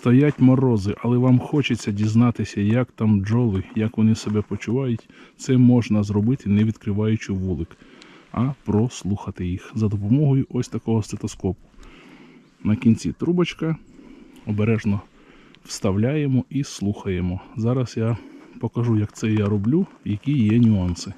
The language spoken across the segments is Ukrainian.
Стоять морози, але вам хочеться дізнатися, як там бджоли, як вони себе почувають. Це можна зробити, не відкриваючи вулик, а прослухати їх за допомогою ось такого стетоскопу. На кінці трубочка обережно вставляємо і слухаємо. Зараз я покажу, як це я роблю, які є нюанси.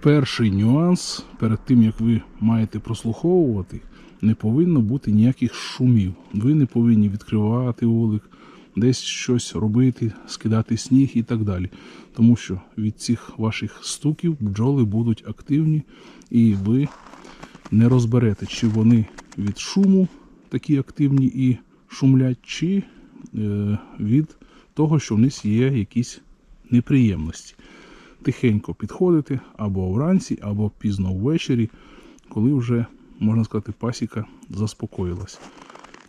Перший нюанс перед тим, як ви маєте прослуховувати, не повинно бути ніяких шумів. Ви не повинні відкривати вулик, десь щось робити, скидати сніг і так далі. Тому що від цих ваших стуків бджоли будуть активні, і ви не розберете, чи вони від шуму такі активні і шумлять, чи е, від того, що в них є якісь неприємності. Тихенько підходити або вранці, або пізно ввечері, коли вже, можна сказати, пасіка заспокоїлась.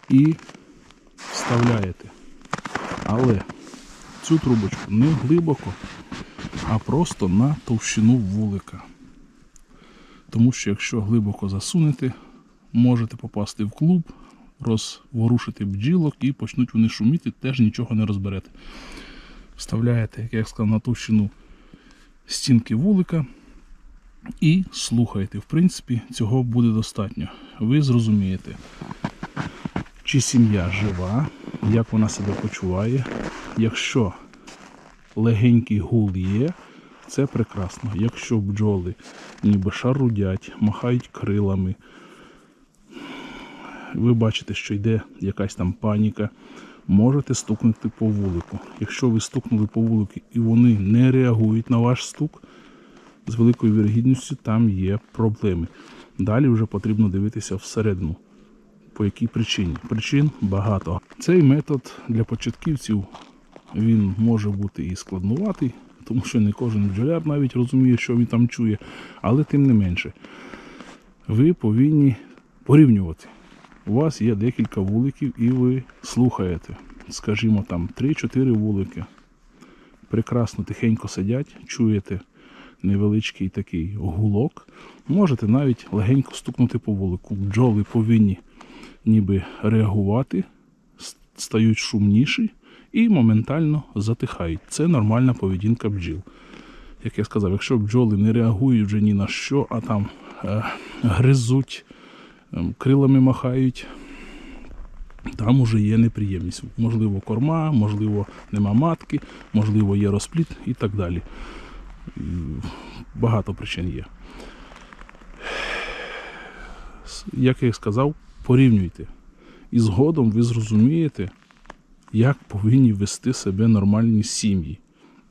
І вставляєте. Але цю трубочку не глибоко, а просто на товщину вулика. Тому що якщо глибоко засунете, можете попасти в клуб, розворушити бджілок і почнуть вони шуміти, теж нічого не розберете. Вставляєте, як я сказав, на товщину стінки вулика і слухаєте. В принципі, цього буде достатньо. Ви зрозумієте, чи сім'я жива, як вона себе почуває. Якщо легенький гул є, це прекрасно. Якщо бджоли ніби шарудять, махають крилами, ви бачите, що йде якась там паніка, можете стукнути по вулику. Якщо ви стукнули по вулику і вони не реагують на ваш стук, з великою вірогідністю там є проблеми. Далі вже потрібно дивитися всередину. По якій причині? Причин багато. Цей метод для початківців він може бути і складнуватий, тому що не кожен бджоляр навіть розуміє, що він там чує, але тим не менше, ви повинні порівнювати. У вас є декілька вуликів, і ви слухаєте, скажімо, там 3-4 вулики. Прекрасно тихенько сидять, чуєте невеличкий такий гулок. Можете навіть легенько стукнути по вулику. Бджоли повинні ніби реагувати, стають шумніші і моментально затихають. Це нормальна поведінка бджіл. Як я сказав, якщо бджоли не реагують вже ні на що, а там е, гризуть, ем, крилами махають, там уже є неприємність. Можливо, корма, можливо, нема матки, можливо, є розпліт і так далі. Багато причин є. Як я і сказав, порівнюйте. І згодом ви зрозумієте, як повинні вести себе нормальні сім'ї.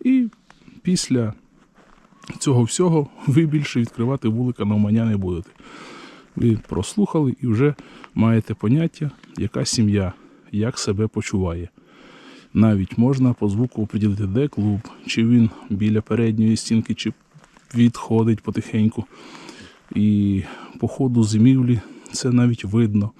І після цього всього ви більше відкривати вулика навмання не будете. Ви прослухали і вже маєте поняття, яка сім'я, як себе почуває. Навіть можна по звуку оприділити, де клуб, чи він біля передньої стінки, чи відходить потихеньку. І по ходу зимівлі це навіть видно.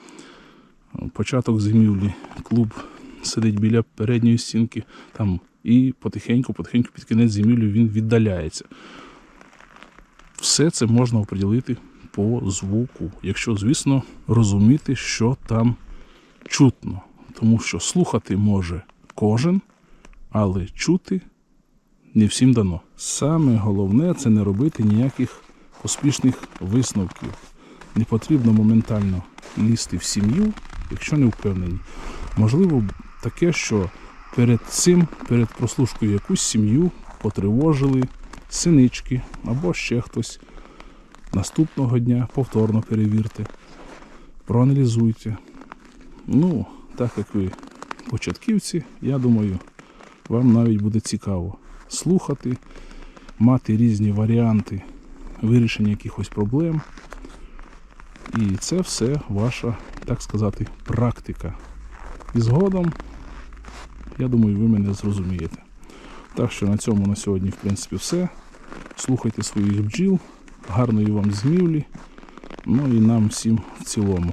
Початок зимівлі, клуб сидить біля передньої стінки, там і потихеньку, потихеньку під кінець зимівлі він віддаляється. Все це можна оприділити по звуку, якщо, звісно, розуміти, що там чутно. Тому що слухати може кожен, але чути не всім дано. Саме головне це не робити ніяких поспішних висновків. Не потрібно моментально лізти в сім'ю, якщо не впевнені. Можливо, таке, що перед цим, перед прослушкою якусь сім'ю потривожили синички або ще хтось. Наступного дня повторно перевірте, проаналізуйте. Ну, так як ви початківці, я думаю, вам навіть буде цікаво слухати, мати різні варіанти вирішення якихось проблем. І це все ваша, так сказати, практика. І згодом, я думаю, ви мене зрозумієте. Так що на цьому на сьогодні, в принципі, все. Слухайте своїх бджіл, гарної вам змівлі, ну і нам всім в цілому.